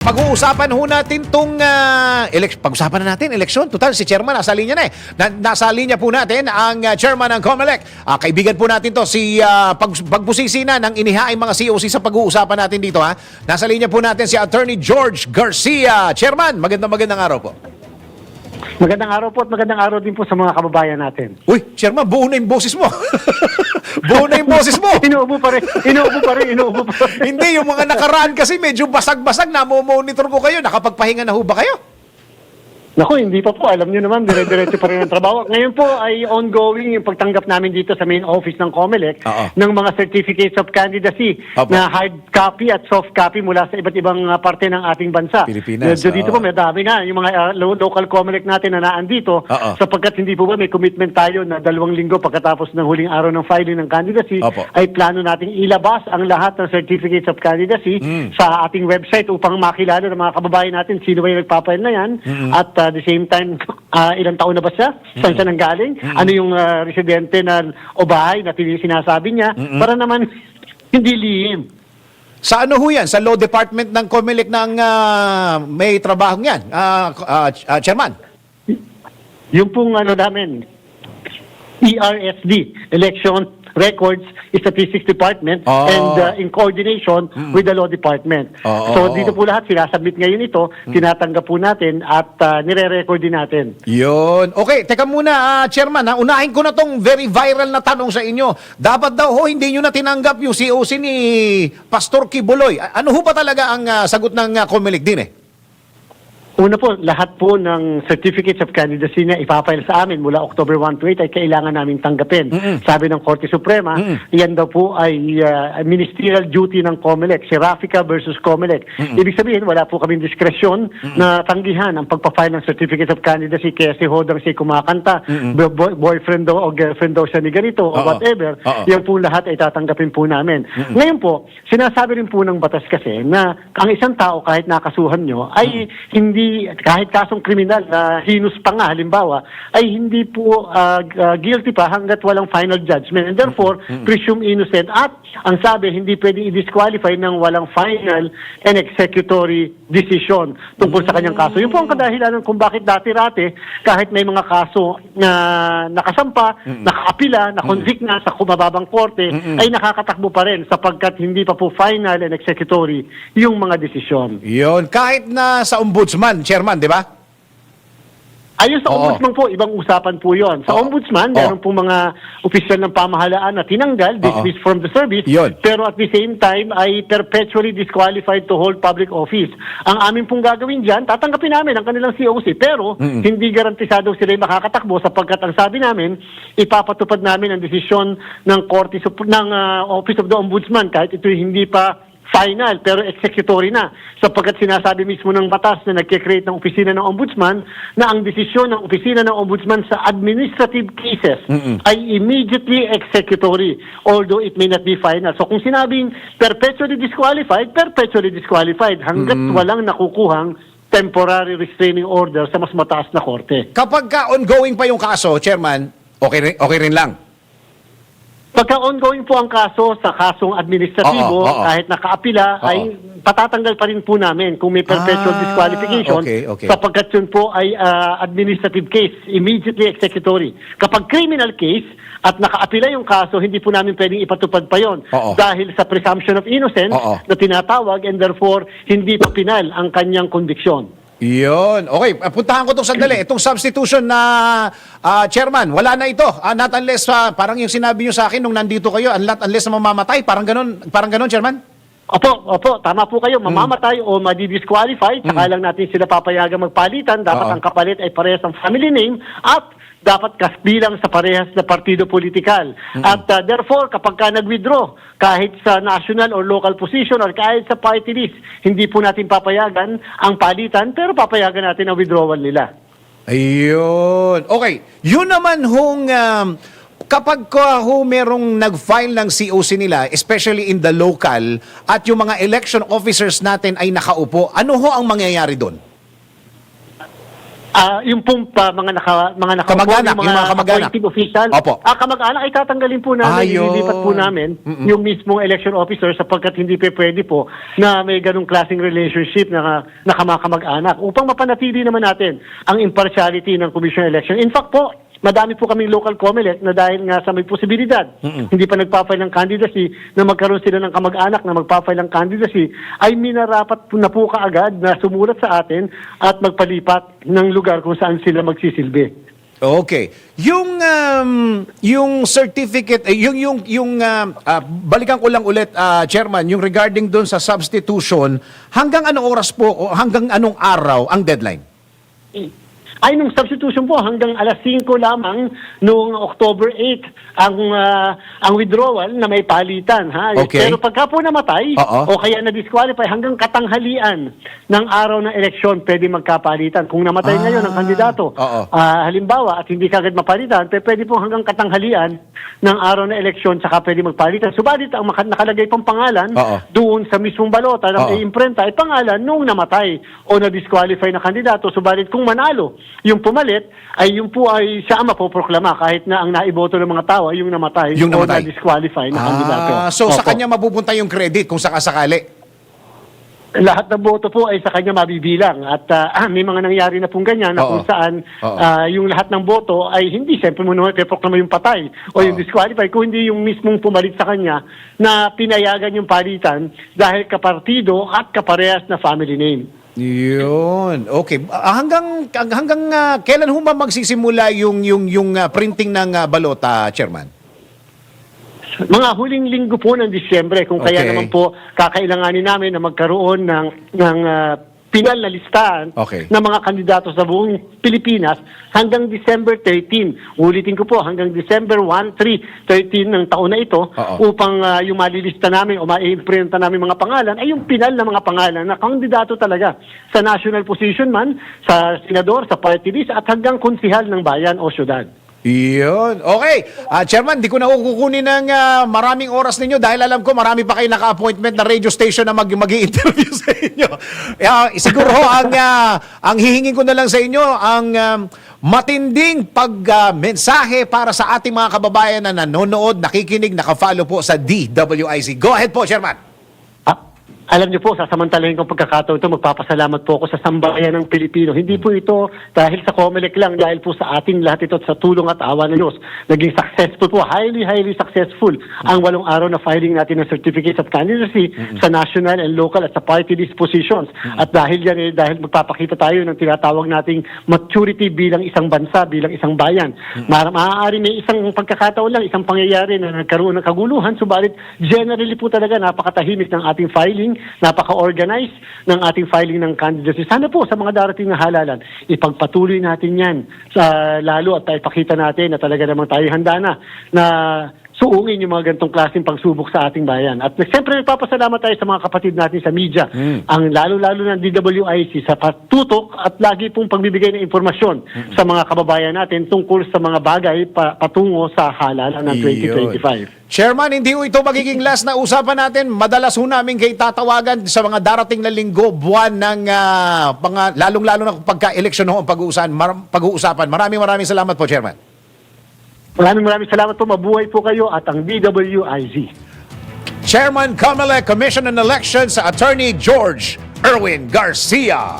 Pag-uusapan ho natin tong uh, pag-usapan na natin eleksyon. Total si chairman nasa linya na eh. Na, nasa linya po natin ang uh, chairman ng COMELEC. Ah, kaibigan po natin to si uh, pag, pagbusisi na ng inihaing mga COC sa pag-uusapan natin dito ha. Nasa linya po natin si Attorney George Garcia. Chairman, magandang magandang araw po. Magandang araw po at magandang araw din po sa mga kababayan natin. Uy, chairman, buo na yung boses mo. buo na yung boses mo. Inuubo pa rin, inuubo pa rin, inuubo pa rin. Hindi, yung mga nakaraan kasi medyo basag-basag. Namomonitor ko kayo. Nakapagpahinga na ho ba kayo? Naku, hindi pa po. Alam niyo naman, dire-diretso pa rin ang trabaho. Ngayon po ay ongoing yung pagtanggap namin dito sa main office ng COMELEC Oo. ng mga certificates of candidacy Opo. na hard copy at soft copy mula sa iba't ibang uh, parte ng ating bansa. Pilipinas, Medyo dito oo. po, may dami na. Yung mga uh, lo- local COMELEC natin na naan dito Oo. sapagkat hindi po ba may commitment tayo na dalawang linggo pagkatapos ng huling araw ng filing ng candidacy Opo. ay plano nating ilabas ang lahat ng certificates of candidacy Mm. sa ating website upang makilala ng mga kababayan natin sino ba yung nagpapail na yan at uh, the same time uh, ilang taon na ba siya? Saan siya nanggaling? Ano yung uh, residente na o bahay na sinasabi niya? Para naman hindi lihim. Sa ano ho yan? Sa law department ng COMELEC ng ah, may trabahong yan? Ah, ch- ah, chairman? Yung pong ano namin, ERSD, Election Records Statistics Department Oh. and uh, in coordination with the Law Department. Oo, so oo, dito po lahat, sinasubmit ngayon ito, tinatanggap po natin at uh, nire-record din natin. Yun. Okay, teka muna, ah, chairman. Ha? Unahin ko na tong very viral na tanong sa inyo. Dapat daw ho, hindi nyo na tinanggap yung COC ni Pastor Kibuloy. Ano ho ba talaga ang ah, sagot ng uh, COMELEC din eh? Una po, lahat po ng certificates of candidacy na ipapile sa amin mula October 1 to 8 ay kailangan namin tanggapin. Sabi ng Korte Suprema, yan daw po ay uh, ministerial duty ng COMELEC, si Rafica versus COMELEC. Ibig sabihin, wala po kaming diskresyon na tanggihan ang pagpapile ng certificate of candidacy kaya si Hodang si kumakanta, bo- bo- boyfriend daw o girlfriend daw siya ni ganito o Oo. whatever, Oo. yan po lahat ay tatanggapin po namin. Ngayon po, sinasabi rin po ng batas kasi na ang isang tao kahit nakasuhan nyo ay hindi, kahit kasong kriminal na hinus pa nga halimbawa, ay hindi po ah, ah, guilty pa hanggat walang final judgment. And therefore, presume innocent. At ang sabi, hindi pwedeng i-disqualify ng walang final and executory decision tungkol sa kanyang kaso. Yun po ang kadahilanan kung bakit dati-rati, kahit may mga kaso na nakasampa, nakaapila, na-convict na sa kumababang korte, ay nakakatakbo pa rin sapagkat hindi pa po final and executory yung mga desisyon. Yun. Kahit na sa ombudsman, chairman, di ba? Ayun sa Oo. ombudsman po, ibang usapan po yon. Sa Oo. ombudsman, Oo. meron po mga opisyal ng pamahalaan na tinanggal, dismissed from the service, Yun. pero at the same time ay perpetually disqualified to hold public office. Ang amin pong gagawin dyan, tatanggapin namin ang kanilang COC, pero hindi garantisado sila yung makakatakbo sapagkat ang sabi namin, ipapatupad namin ang desisyon ng Korte Sup- ng ah, Office of the Ombudsman kahit ito hindi pa final pero executory na sapagkat sinasabi mismo ng batas na nagkikreate ng opisina ng ombudsman na ang desisyon ng opisina ng ombudsman sa administrative cases ay immediately executory although it may not be final. So kung sinabing perpetually disqualified, perpetually disqualified hanggat walang nakukuhang temporary restraining order sa mas mataas na korte. Kapag ka ongoing pa yung kaso, chairman, okay rin, okay rin lang. Pagka ongoing po ang kaso sa kasong administratibo, Oo, oo. kahit nakaapila, Oo. ay patatanggal pa rin po namin kung may perpetual Ah, disqualification okay, okay. sapagkat yun po ay ah, administrative case, immediately executory. Kapag criminal case at nakaapila yung kaso, hindi po namin pwedeng ipatupad pa yon Oo. dahil sa presumption of innocence Oo. na tinatawag and therefore hindi pa pinal ang kanyang conviction. Yun. Okay, ah, puntahan ko itong sandali. Itong substitution na ah, chairman, wala na ito. Ah, not unless, ah, parang yung sinabi nyo sa akin nung nandito kayo, not unless na mamamatay. Parang ganun, parang ganun, chairman? Opo, opo, tama po kayo. Mamamatay o madi-disqualify, tsaka lang natin sila papayagan magpalitan. Dapat Oo. ang kapalit ay parehas ng family name at dapat kasbilang sa parehas na partido politikal. At uh, therefore, kapag ka nag-withdraw, kahit sa national or local position or kahit sa party list, hindi po natin papayagan ang palitan, pero papayagan natin ang withdrawal nila. Ayun. Okay. Yun naman hong um, kapag ka ho merong nag-file ng COC nila, especially in the local, at yung mga election officers natin ay nakaupo, ano ho ang mangyayari doon? Ah, yung pong pa, mga naka mga naka Kamag-anak, yung mga kamag-anak. appointed official. Opo. Ah, kamag-anak ay tatanggalin po namin, Ayun. ililipat po namin yung mismong election officer sapagkat hindi pa pwede po na may ganung klaseng relationship na, na kamakamag-anak upang mapanatili naman natin ang impartiality ng Commission on Election. In fact po, madami po kaming local COMELEC na dahil nga sa may posibilidad, hindi pa nagpa-file ng candidacy, na magkaroon sila ng kamag-anak na magpa-file ng candidacy, ay minarapat po na po kaagad na sumulat sa atin at magpalipat ng lugar kung saan sila magsisilbi. Okay. Yung um, yung certificate eh, yung yung yung um, ah, balikan ko lang ulit ah, chairman yung regarding doon sa substitution hanggang anong oras po o hanggang anong araw ang deadline? Ay, nung substitution po, hanggang alas 5 lamang noong October 8 ang ah, ang withdrawal na may palitan. Ha? Okay. Pero pagka po namatay, Oo. o kaya na-disqualify, hanggang katanghalian ng araw ng eleksyon, pwede magkapalitan. Kung namatay Ah. ngayon ang kandidato, ah, halimbawa, at hindi kagad mapalitan, pwede po hanggang katanghalian ng araw ng eleksyon, saka pwede magpalitan. Subalit, ang nakalagay pang pangalan Oo. doon sa mismong balota ng imprenta ay pangalan nung namatay o na-disqualify na kandidato. Subalit kung manalo, yung pumalit, ay yung po ay siya ang mapoproklama kahit na ang naiboto ng mga tao ay yung namatay Yung o namatay. na-disqualify na kandidato. Ah, so sa Opo. kanya mapupunta yung credit kung sakasakali. Lahat ng boto po ay sa kanya mabibilang at ah, may mga nangyari na pong ganyan na Oo. kung saan Oo. ah, yung lahat ng boto ay hindi siyempre mo naman ipoproklama yung patay o yung Oo. disqualify kung hindi yung mismong pumalit sa kanya na pinayagan yung palitan dahil kapartido at kaparehas na family name. Yun. Okay. Hanggang hanggang ah, kailan ho ba magsisimula yung yung yung ah, printing ng ah, balota, chairman? Mga huling linggo po ng Disyembre kung kaya Okay. naman po kakailanganin namin na magkaroon ng ng ah, pinal na listahan Okay. ng mga kandidato sa buong Pilipinas hanggang December 13. Ulitin ko po, hanggang December 1, 3, 13 ng taon na ito Oo. upang ah, yung malilista namin o maiimprinta namin mga pangalan ay yung pinal na mga pangalan na kandidato talaga sa national position man, sa senador, sa party list at hanggang konsihal ng bayan o syudad. Yun. Okay. Ah, chairman, di ko na kukunin ng ah, maraming oras ninyo dahil alam ko marami pa kayo naka-appointment na radio station na mag mag interview sa inyo. Ah, siguro ho, ang, ah, ang hihingin ko na lang sa inyo, ang um, matinding pag-mensahe para sa ating mga kababayan na nanonood, nakikinig, nakafollow po sa DWIC. Go ahead po, chairman. Alam niyo po, sasamantalahin kong pagkakataon ito, magpapasalamat po ako sa sambayan ng Pilipino. Hindi po ito dahil sa COMELEC lang, dahil po sa ating lahat ito at sa tulong at awa ng Diyos. Naging successful po, highly, highly successful ang walong araw na filing natin ng Certificates of Candidacy sa national and local at sa party list positions. At dahil yan, eh, dahil magpapakita tayo ng tinatawag nating maturity bilang isang bansa, bilang isang bayan. Mar- maaari may isang pagkakataon lang, isang pangyayari na nagkaroon ng kaguluhan, subalit generally po talaga napakatahimik ng ating filing, napaka-organized ng ating filing ng candidacy. Sana po sa mga darating na halalan, ipagpatuloy natin yan sa lalo at ipakita natin na talaga namang tayo handa na na suungin yung mga gantong klaseng pagsubok sa ating bayan. At siyempre nagpapasalamat tayo sa mga kapatid natin sa media, ang lalo-lalo ng DWIC sa patutok at lagi pong pagbibigay ng impormasyon sa mga kababayan natin tungkol sa mga bagay pa- patungo sa halalan ng 2025. Chairman, hindi ho ito magiging last na usapan natin. Madalas ho namin kayo tatawagan sa mga darating na linggo, buwan ng ah, mga, lalong-lalo na pagka-eleksyon ho ang pag-uusapan. Mar- pag-uusapan. Maraming maraming salamat po, Chairman. Maraming maraming salamat po. Mabuhay po kayo at ang DWIZ. Chairman Comelec Commission on Elections, Attorney George Erwin Garcia.